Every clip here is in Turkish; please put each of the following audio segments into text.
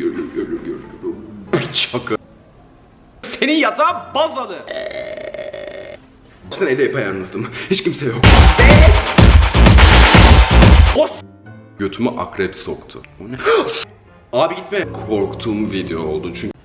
I Bir çakı. Senin yatağın bazladı. Sen evde yapayalnızdım. Hiç kimse yok. O Götümü akrep soktu. O ne? Abi gitme. Korktuğum video oldu çünkü.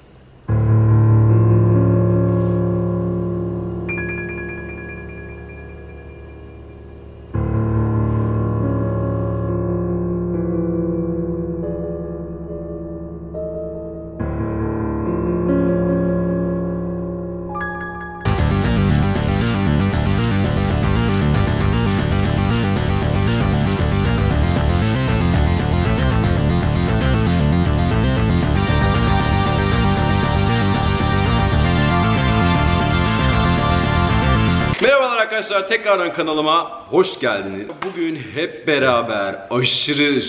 Tekrardan kanalıma hoş geldiniz. Bugün hep beraber aşırı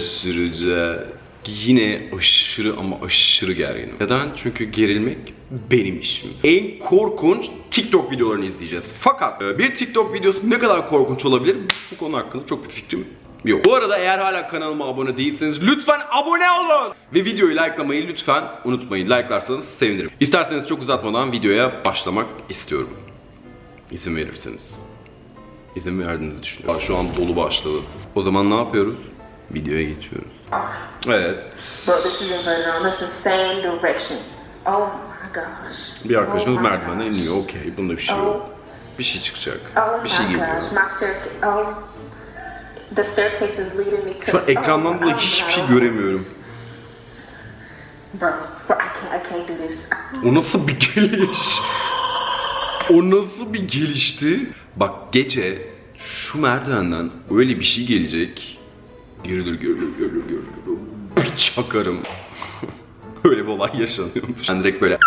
süreceğiz. Yine aşırı ama aşırı gerginim. Neden? Çünkü gerilmek benim işim. En korkunç TikTok videolarını izleyeceğiz. Fakat e, bir TikTok videosu ne kadar korkunç olabilir? Bu konu hakkında çok bir fikrim yok. Bu arada eğer hala kanalıma abone değilseniz lütfen abone olun. Ve videoyu likelamayı lütfen unutmayın. Like'larsanız sevinirim. İsterseniz çok uzatmadan videoya başlamak istiyorum. İzin verirseniz. İzin verdiğinizi düşünüyorum. Şu an dolu başladı. O zaman ne yapıyoruz? Videoya geçiyoruz. Evet. This on. Same direction. Oh my gosh. Bir arkadaşımız oh merdivenden iniyor. Okey. Bunda bir şey yok. Bir şey çıkacak. Oh Bir şey geliyor. Oh. The staircase is leading me to. Şu an ekrandan oh, dolayı oh, hiçbir şey göremiyorum. Bro, bro, I can't, I can't do this. O nasıl bir geliş? O nasıl bir gelişti? Bak gece şu merdivenden öyle bir şey gelecek. Gerilir gerilir gerilir gerilir. Bir çakarım. öyle bir olay yaşanıyormuş. Ben direkt böyle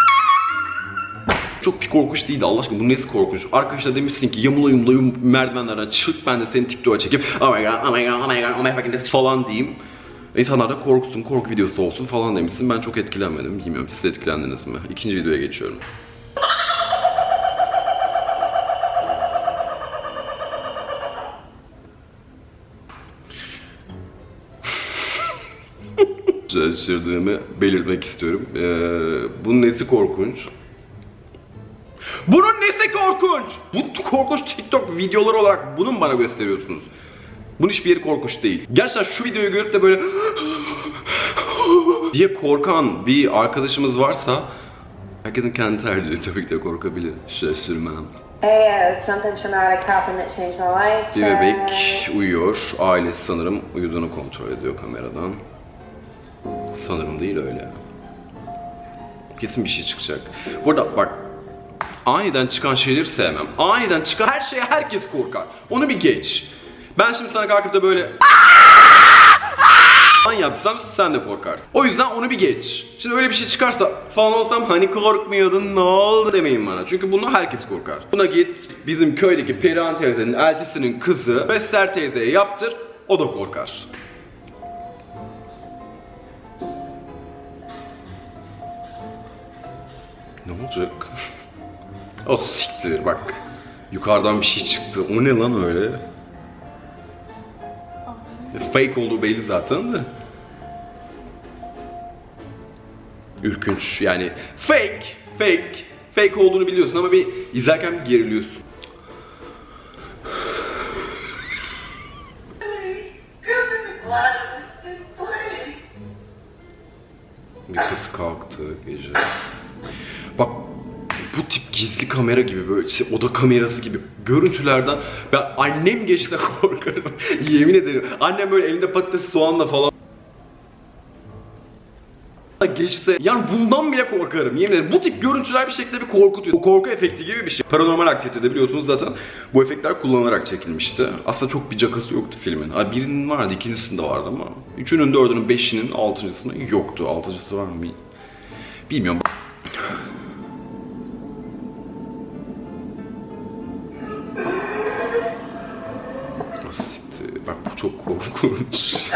çok bir korkunç değildi Allah aşkına bu nesi korkunç? Arkadaşlar demişsin ki yamula yumula yum merdivenlerden çık ben de seni TikTok'a çekip oh my god oh my god oh my god oh my fucking god falan diyeyim. İnsanlar da korksun, korku videosu olsun falan demişsin. Ben çok etkilenmedim. Bilmiyorum siz etkilendiniz mi? İkinci videoya geçiyorum. Şaşırdığımı belirtmek istiyorum. Ee, bunun nesi korkunç? Bunun nesi korkunç? Bu korkunç TikTok videoları olarak bunu mu bana gösteriyorsunuz? Bunun hiçbir yeri korkunç değil. Gerçekten şu videoyu görüp de böyle diye korkan bir arkadaşımız varsa herkesin kendi tercihi tabii ki de korkabilir. Şaşırmam. Hey, uh, something traumatic happened that changed my life. Bir bebek uyuyor. Ailesi sanırım uyuduğunu kontrol ediyor kameradan. Sanırım değil öyle. Kesin bir şey çıkacak. Burada bak aniden çıkan şeyleri sevmem. Aniden çıkan her şeye herkes korkar. Onu bir geç. Ben şimdi sana kalkıp da böyle falan yapsam sen de korkarsın. O yüzden onu bir geç. Şimdi öyle bir şey çıkarsa falan olsam hani korkmuyordun ne oldu demeyin bana. Çünkü bunu herkes korkar. Buna git bizim köydeki Perihan teyzenin eltisinin kızı Bester teyzeye yaptır o da korkar. Ne olacak? o siktir bak. Yukarıdan bir şey çıktı. O ne lan öyle? Fake olduğu belli zaten de. Ürkünç yani fake, fake, fake olduğunu biliyorsun ama bir izlerken bir geriliyorsun. Bir kız kalktı gece. Bu tip gizli kamera gibi böyle işte oda kamerası gibi görüntülerden ben annem geçse korkarım. Yemin ederim. Annem böyle elinde patates soğanla falan geçse yani bundan bile korkarım yemin ederim. Bu tip görüntüler bir şekilde bir korkutuyor. O korku efekti gibi bir şey. Paranormal aktivitede biliyorsunuz zaten bu efektler kullanılarak çekilmişti. Aslında çok bir cakası yoktu filmin. Ha, birinin vardı, ikincisinde vardı ama üçünün, dördünün, beşinin, altıncısının yoktu. Altıncısı var mı? bil- Bilmiyorum. Korkunç.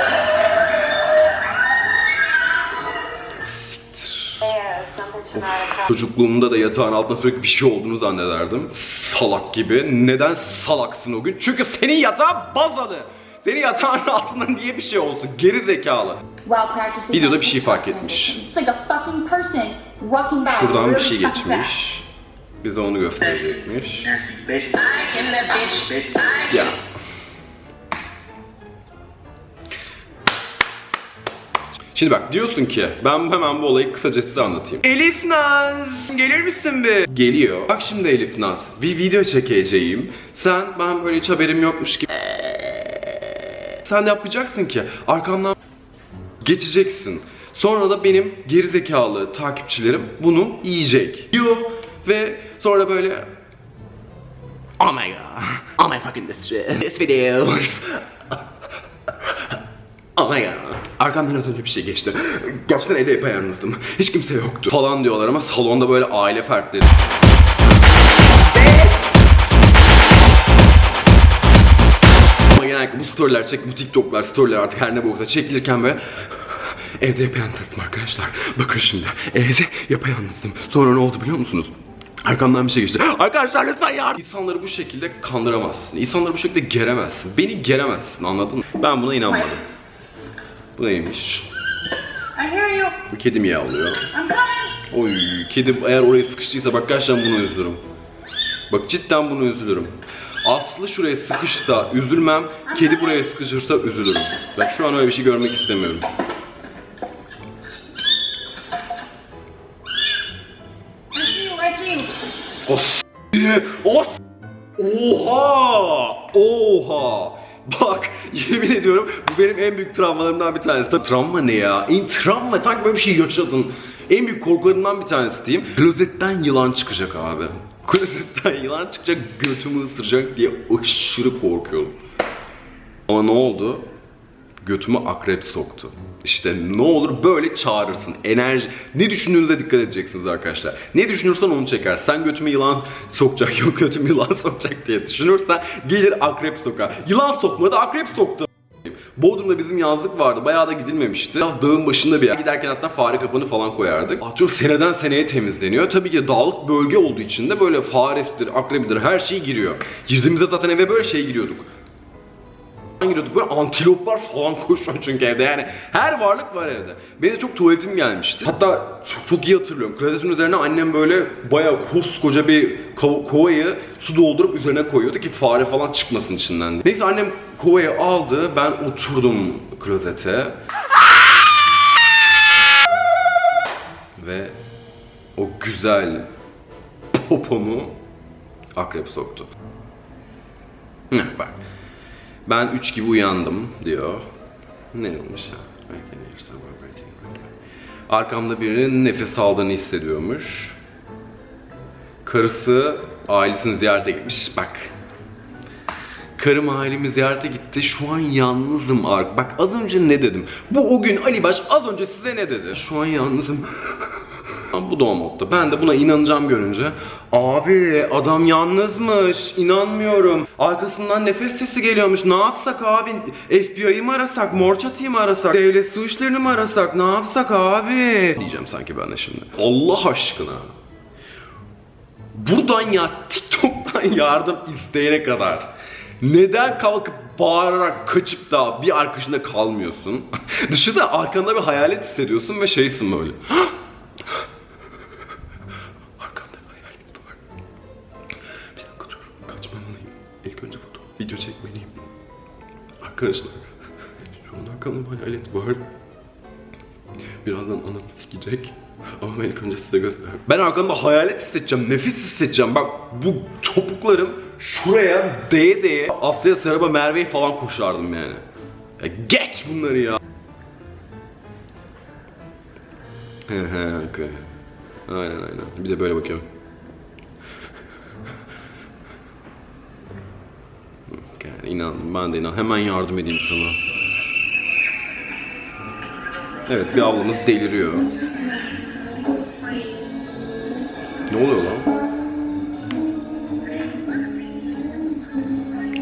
Happened. Çocukluğumda da yatağın altında sürekli bir şey olduğunu zannederdim. Salak gibi. Neden salaksın o gün? Çünkü senin yatağın bazladı. Senin yatağın altında niye bir şey olsun? Geri zekalı. Videoda bir şey fark etmiş. Şuradan bir şey geçmiş. Bize onu gösterecekmiş. Ya. Şimdi bak diyorsun ki ben hemen bu olayı kısaca size anlatayım. Elif Naz gelir misin be? Geliyor. Bak şimdi Elif Naz bir video çekeceğim. Sen ben böyle hiç haberim yokmuş gibi. Sen de yapacaksın ki arkamdan geçeceksin. Sonra da benim gerizekalı takipçilerim bunu yiyecek. Diyor ve sonra böyle Oh my god. Oh my fucking distress. This video. oh my god. Arkamdan az önce bir şey geçti. Gerçekten evde yapayalnızdım. Hiç kimse yoktu. Falan diyorlar ama salonda böyle aile fertleri. Ama genellikle bu storyler çek, bu TikTok'lar, storyler artık her ne boksa çekilirken böyle Evde yapayalnızdım arkadaşlar. Bakın şimdi evde yapayalnızdım. Sonra ne oldu biliyor musunuz? Arkamdan bir şey geçti. Arkadaşlar lütfen yardım. İnsanları bu şekilde kandıramazsın. İnsanları bu şekilde geremezsin. Beni geremezsin anladın mı? Ben buna inanmadım. Bu neymiş? Bu kedi miyavlıyor. I'm coming. Oy kedi eğer oraya sıkıştıysa bak gerçekten buna üzülürüm. Bak cidden bunu üzülürüm. Aslı şuraya sıkışsa üzülmem, kedi buraya sıkışırsa üzülürüm. Bak şu an öyle bir şey görmek istemiyorum. I see you. I see you. O s- o s- Oha! Oha! Bak yemin ediyorum bu benim en büyük travmalarımdan bir tanesi. Tabii travma ne ya? En travma sanki böyle bir şey yaşadın. En büyük korkularımdan bir tanesi diyeyim. Klozetten yılan çıkacak abi. Klozetten yılan çıkacak götümü ısıracak diye aşırı korkuyorum. Ama ne oldu? Götüme akrep soktu. İşte ne olur böyle çağırırsın. Enerji. Ne düşündüğünüze dikkat edeceksiniz arkadaşlar. Ne düşünürsen onu çeker. Sen götüme yılan sokacak, yok götüme yılan sokacak diye düşünürsen gelir akrep sokar. Yılan sokmadı, akrep soktu. Bodrum'da bizim yazlık vardı. Bayağı da gidilmemişti. Biraz dağın başında bir yer. Giderken hatta fare kapını falan koyardık. Atıyorum seneden seneye temizleniyor. Tabii ki dağlık bölge olduğu için de böyle faresidir, akrebidir her şey giriyor. Girdiğimizde zaten eve böyle şey giriyorduk giriyorduk böyle antiloplar falan koşuyor çünkü evde yani her varlık var evde. Benim de çok tuvaletim gelmişti. Hatta çok, çok iyi hatırlıyorum. Klozetin üzerine annem böyle bayağı koskoca bir ko- kovayı su doldurup üzerine koyuyordu ki fare falan çıkmasın içinden. Neyse annem kovayı aldı ben oturdum klozete. Ve o güzel popomu akrep soktu. Bak. Ben 3 gibi uyandım diyor. Ne olmuş ya? Arkamda birinin nefes aldığını hissediyormuş. Karısı ailesini ziyarete gitmiş. Bak. Karım ailemi ziyarete gitti. Şu an yalnızım Ark. Bak az önce ne dedim? Bu o gün Ali Baş az önce size ne dedi? Şu an yalnızım. Bu da o modda. Ben de buna inanacağım görünce. Abi adam yalnızmış. İnanmıyorum. Arkasından nefes sesi geliyormuş. Ne yapsak abi? FBI'yi mi arasak? Morçatı'yı mı arasak? Devlet su işlerini mi arasak? Ne yapsak abi? Diyeceğim sanki ben de şimdi. Allah aşkına. Buradan ya TikTok'tan yardım isteyene kadar neden kalkıp bağırarak kaçıp da bir arkadaşında kalmıyorsun? Düşünsene arkanda bir hayalet hissediyorsun ve şeysin böyle. Video çekmeliyim. Arkadaşlar. Şu an arkamda hayalet var. Birazdan anam sikecek. Ama ben ilk önce size göster. Ben arkamda hayalet hissedeceğim, nefis hissedeceğim. Bak bu topuklarım şuraya değe değe Aslı'ya, Serap'a, Merve'ye falan koşardım yani. Ya geç bunları ya. He he okey. Aynen aynen. Bir de böyle bakıyorum. Yani inandım ben de inan. Hemen yardım edeyim sana. Evet bir ablamız deliriyor. Ne oluyor lan?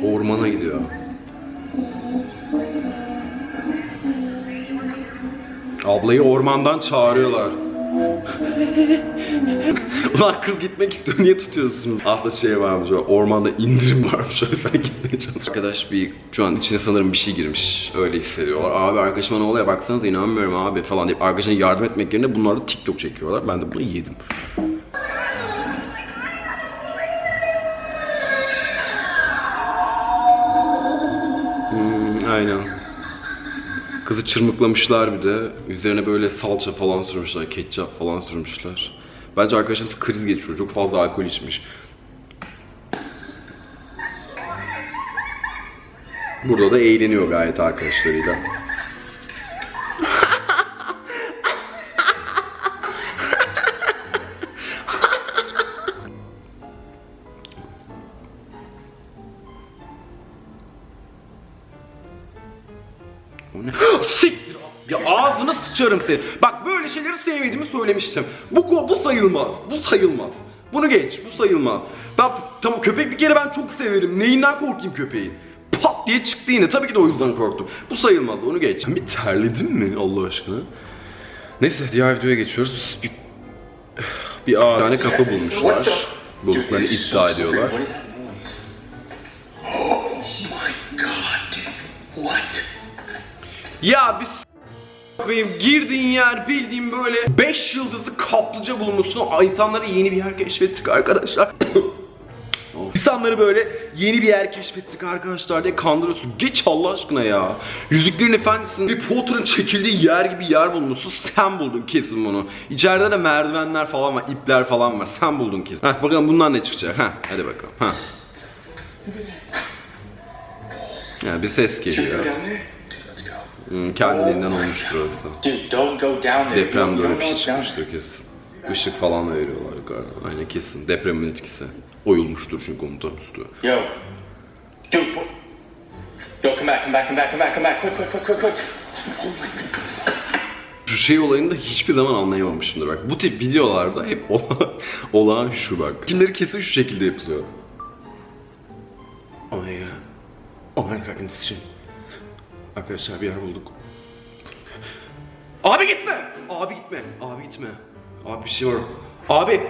Ormana gidiyor. Ablayı ormandan çağırıyorlar. Ulan kız gitmek istiyor niye tutuyorsun? Aslında şey varmış ormanda indirim varmış o yüzden gitmeye çalışıyor. Arkadaş bir şu an içine sanırım bir şey girmiş. Öyle hissediyorlar. Abi arkadaşıma ne oluyor baksanıza inanmıyorum abi falan deyip arkadaşına yardım etmek yerine bunlar da TikTok çekiyorlar. Ben de bunu yedim. Hmm, aynen. Kızı çırmıklamışlar bir de. Üzerine böyle salça falan sürmüşler, ketçap falan sürmüşler. Bence arkadaşımız kriz geçiriyor. Çok fazla alkol içmiş. Burada da eğleniyor gayet arkadaşlarıyla. Ne? Siktir! Ya ağzına sıçarım seni. Bak söylemiştim. Bu bu sayılmaz. Bu sayılmaz. Bunu geç. Bu sayılmaz. Ben tamam köpek bir kere ben çok severim. Neyinden korkayım köpeğin? Pat diye çıktı yine. Tabii ki de o yüzden korktum. Bu sayılmaz. Onu geç. Bir terledim mi Allah aşkına? Neyse diğer videoya geçiyoruz. Bir, bir ağ tane kapı bulmuşlar. Bulduklarını iddia ediyorlar. Oh my god. What? Ya bir koyayım girdiğin yer bildiğin böyle 5 yıldızlı kaplıca bulmuşsun. Aa, İnsanları yeni bir yer keşfettik arkadaşlar. İnsanları böyle yeni bir yer keşfettik arkadaşlar diye kandırıyorsun. Geç Allah aşkına ya. Yüzüklerin Efendisi'nin bir Potter'ın çekildiği yer gibi yer bulmuşsun. Sen buldun kesin bunu. İçeride de merdivenler falan var, ipler falan var. Sen buldun kesin. Heh, bakalım bundan ne çıkacak. Heh, hadi bakalım. Heh. Ya bir ses geliyor. Kendiliğinden olmuştur orası. Depremde öyle bir şey çıkmıştır kesin. Işık falan veriyorlar galiba. Aynen kesin. Depremin etkisi. Oyulmuştur çünkü komutan üstü. Yo. Dude? Yo, come back, come back, come back, come back, come back. Quick, quick, quick, quick, quick. Şu şey olayını da hiçbir zaman anlayamamışımdır bak. Bu tip videolarda hep ola, olağan şu bak. Kimleri kesin şu şekilde yapılıyor. Oh my god. Oh my fucking shit. Arkadaşlar bir yer bulduk. Abi gitme! Abi gitme! Abi gitme! Abi bir şey var. Abi!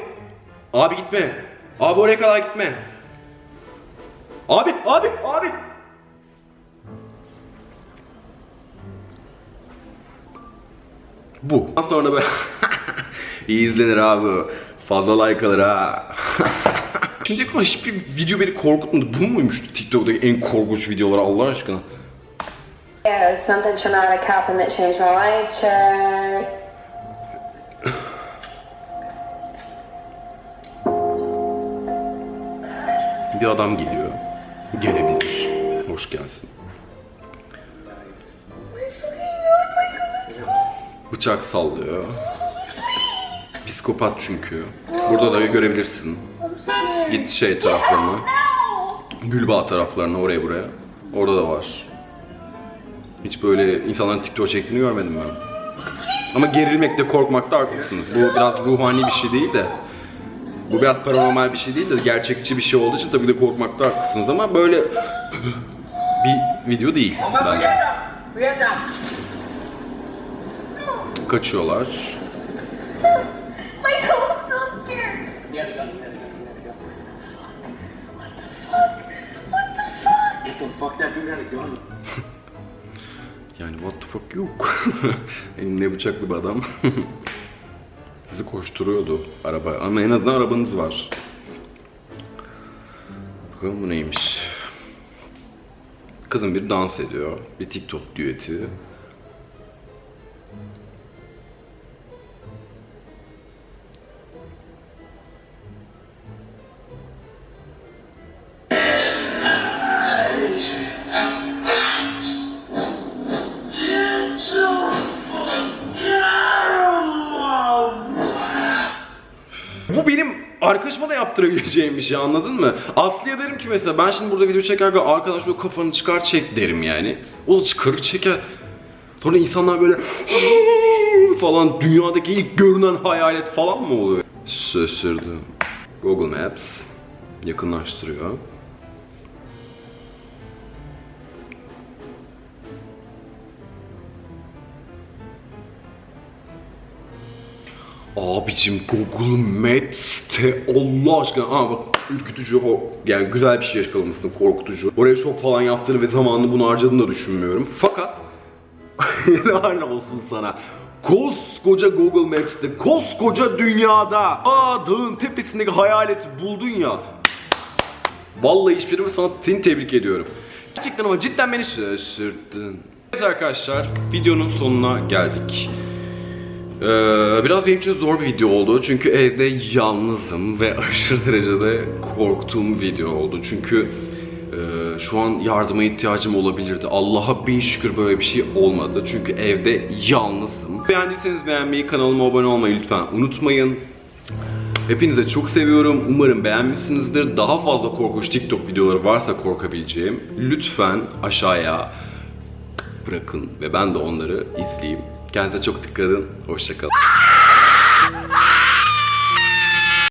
Abi gitme! Abi oraya kadar gitme! Abi! Abi! Abi! Bu. Ondan sonra böyle iyi izlenir abi. Fazla like alır ha. Şimdiye kadar hiçbir video beni korkutmadı. Bu muymuş TikTok'taki en korkunç videolar Allah aşkına? Yeah, something have happened that changed my life. Check. Bir adam geliyor. Gelebilir. Hoş gelsin. Bıçak sallıyor. Psikopat çünkü. Burada da görebilirsin. Git şey taraflarına. Gülbağ taraflarına oraya buraya. Orada da var. Hiç böyle insanların TikTok çektiğini görmedim ben. Ama gerilmekte, korkmakta haklısınız. Bu biraz ruhani bir şey değil de. Bu biraz paranormal bir şey değil de gerçekçi bir şey olduğu için tabii de korkmakta haklısınız ama böyle bir video değil bence. Kaçıyorlar. Yani what the fuck yok. Elimde bıçaklı bir adam. Sizi koşturuyordu araba ama en azından arabanız var. Bakalım bu neymiş. Kızın bir dans ediyor. Bir TikTok düeti. Yaptırabileceğim bir şey anladın mı? Aslı'ya derim ki mesela ben şimdi burada video çekerken arkadaş o kafanı çıkar çek derim yani. O da çıkarır çeker. Sonra insanlar böyle falan dünyadaki ilk görünen hayalet falan mı oluyor? Şaşırdım. Google Maps yakınlaştırıyor. Abicim Google Maps'te Allah aşkına Aa bak ürkütücü yani güzel bir şey yakalamışsın korkutucu. Oraya şok falan yaptığını ve zamanını bunu harcadığını da düşünmüyorum. Fakat Helal olsun sana. Koskoca Google Maps'te, koskoca dünyada, aa dağın tepesindeki hayaleti buldun ya. Vallahi hiçbirimi sana seni tebrik ediyorum. Gerçekten ama cidden beni şaşırttın. Evet arkadaşlar, videonun sonuna geldik. Ee, biraz benim için zor bir video oldu çünkü evde yalnızım ve aşırı derecede korktuğum bir video oldu. Çünkü e, şu an yardıma ihtiyacım olabilirdi. Allah'a bin şükür böyle bir şey olmadı. Çünkü evde yalnızım. Beğendiyseniz beğenmeyi, kanalıma abone olmayı lütfen unutmayın. Hepinize çok seviyorum. Umarım beğenmişsinizdir. Daha fazla korkunç TikTok videoları varsa korkabileceğim lütfen aşağıya bırakın ve ben de onları izleyeyim. Kendinize çok dikkat edin. Hoşçakalın.